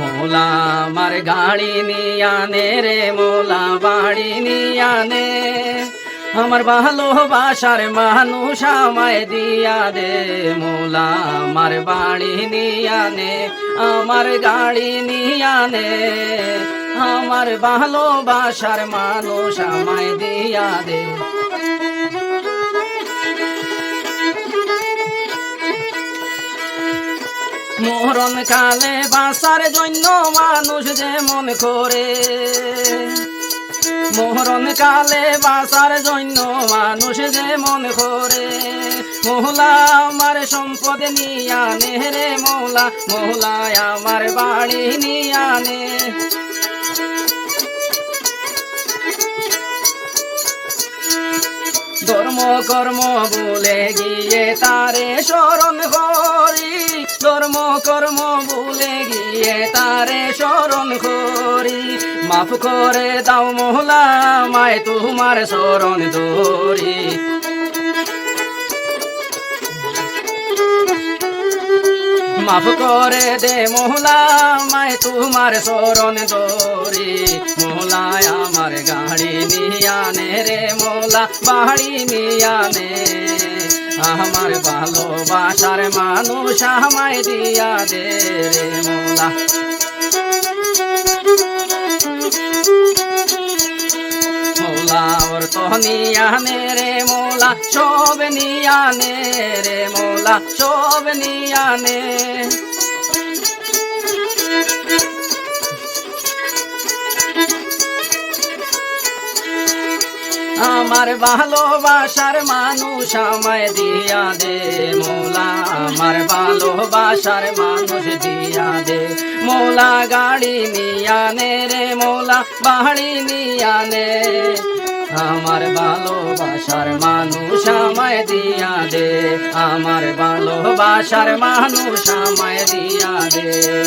মোলা আমার গাড়ি নিয়ানে রে মোলা বাড়ি নিয়ানে আমার ভালোবাসার মানুষ আমায় দিয়া দে মোলা আমার বাড়ি নিয়ানে আমার গাড়ি নিয়ানে আমার ভালোবাসার মানুষ আমায় দিয়া দে। মরণ কালে বাসার জন্য মানুষ যেমন করে। মরণ কালে বাসার জন্য মানুষ যেমন করে। মোহলা আমার সম্পদ নিয়ানে রে মোলা মোহলায় আমার বাড়ি নিয়ানে ধর্ম কর্ম বলে গিয়ে তারে স্মরণ করি। কর্ম বলে গিয়ে তারে স্মরণ করি। মাফ করে দাও মোহলা মায় তোমার স্মরণ দরি মাফ করে দে মোহলা মায় তোমার স্মরণ দরি মোহলায় আমার গাড়ি নিয়ানে রে মোলা বাড়ি নিয়ানে আমার ভালোবাসার মানুষ আমায় দিয়া দে রে মোলা। মোলা ওর তো নিয়ানে রে মোলা, সব নিয়ানে রে মোলা, সব নিয়ানে আমার ভালোবাসার মানুষ আমায় দিয়া দে, মোলা। আমার ভালোবাসার মানুষ দিয়া দে, মোলা। গাড়ি নিয়ানে রে, মোলা। বাড়ি নিয়ানে আমার ভালোবাসার মানুষ আমায় দিয়া দে, আমার ভালোবাসার মানুষ আমায় দিয়া দে।